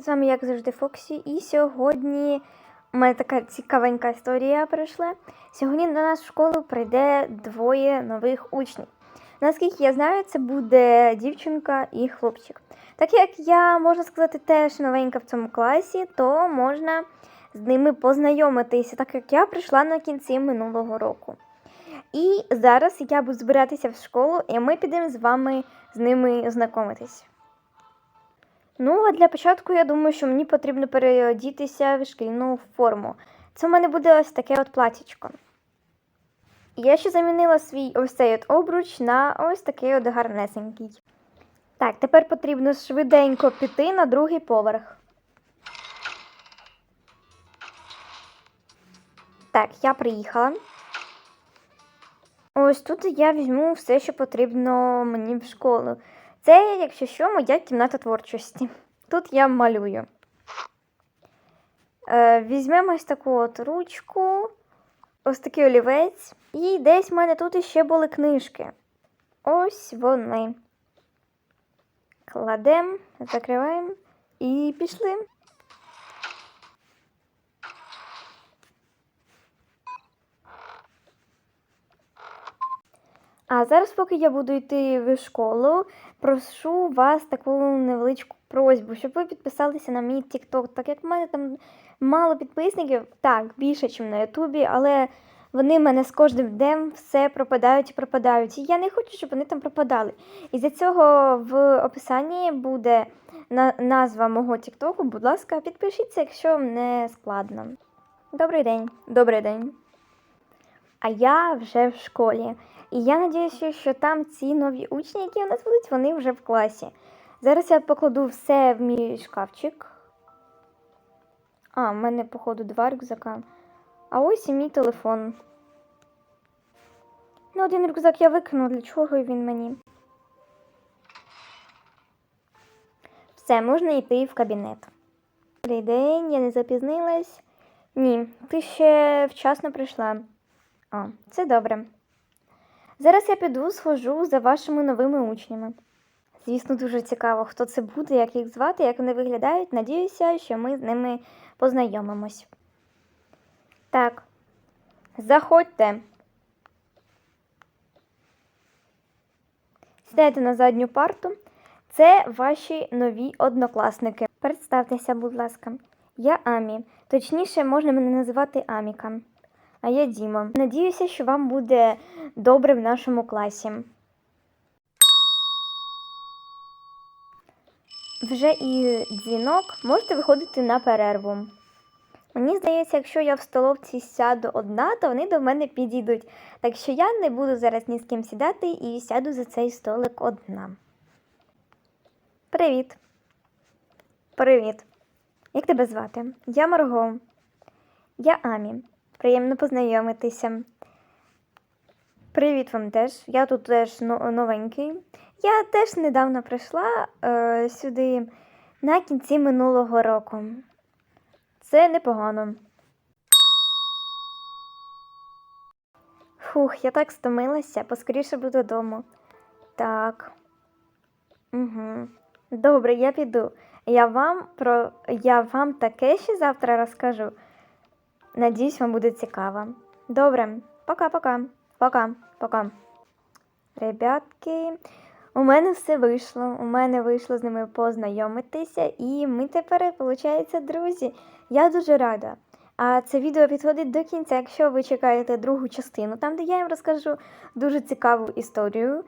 З вами, як завжди, Фоксі. І сьогодні у мене така цікавенька історія прийшла. Сьогодні до нас в школу прийде двоє нових учнів. Наскільки я знаю, це буде дівчинка і хлопчик. Так як я, можна сказати, теж новенька в цьому класі, то можна з ними познайомитися, так як я прийшла на кінці минулого року. І зараз я буду збиратися в школу, і ми підемо з вами з ними знайомитись. Ну, а для початку я думаю, що мені потрібно переодітися в шкільну форму. Це в мене буде ось таке от платічко. Я ще замінила свій ось цей от обруч на ось такий от гарнесенький. Так, тепер потрібно швиденько піти на другий поверх. Так, я приїхала. Ось тут я візьму все, що потрібно мені в школу. Це, якщо що, моя кімната творчості. Тут я малюю. Е, візьмемо ось таку от ручку, ось такий олівець. І десь в мене тут іще були книжки. Ось вони. Кладемо, закриваємо і пішли. А зараз, поки я буду йти в школу, прошу вас таку невеличку просьбу, щоб ви підписалися на мій TikTok, так як в мене там мало підписників, так, більше, ніж на Ютубі, але вони в мене з кожним днем все пропадають і пропадають. І я не хочу, щоб вони там пропадали. І за цього в описанні буде на- назва мого Тіктоку. Будь ласка, підпишіться, якщо не складно. Добрий день, добрий день. А я вже в школі. І я надіюся, що там ці нові учні, які у нас будуть, вони вже в класі. Зараз я покладу все в мій шкафчик. А, в мене, походу, два рюкзака. А ось і мій телефон. Ну, один рюкзак я викину, для чого він мені? Все, можна йти в кабінет. Добрий день, я не запізнилась. Ні, ти ще вчасно прийшла. О, це добре. Зараз я піду схожу за вашими новими учнями. Звісно, дуже цікаво, хто це буде, як їх звати, як вони виглядають. Надіюся, що ми з ними познайомимось. Так, заходьте. Сідайте на задню парту. Це ваші нові однокласники. Представтеся, будь ласка. Я Амі. Точніше, можна мене називати Аміка. А я Діма. Надіюся, що вам буде добре в нашому класі. Вже і дзвінок, можете виходити на перерву. Мені здається, якщо я в столовці сяду одна, то вони до мене підійдуть. Так що я не буду зараз ні з ким сідати і сяду за цей столик одна. Привіт. Привіт. Як тебе звати? Я Марго. Я Амі. Приємно познайомитися. Привіт вам теж. Я тут теж новенький. Я теж недавно прийшла е, сюди на кінці минулого року. Це непогано. Фух, я так стомилася, поскоріше буду додому. Так. Угу. Добре, я піду. Я вам про я вам таке ще завтра розкажу. Надіюсь, вам буде цікаво. Добре, пока-пока. Пока, пока. Ребятки, у мене все вийшло. У мене вийшло з ними познайомитися, і ми тепер, виходить, друзі. Я дуже рада. А це відео підходить до кінця, якщо ви чекаєте другу частину, там, де я їм розкажу дуже цікаву історію,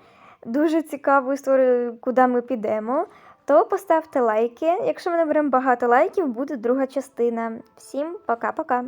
дуже цікаву історію, куди ми підемо, то поставте лайки. Якщо ми наберемо багато лайків, буде друга частина. Всім пока-пока.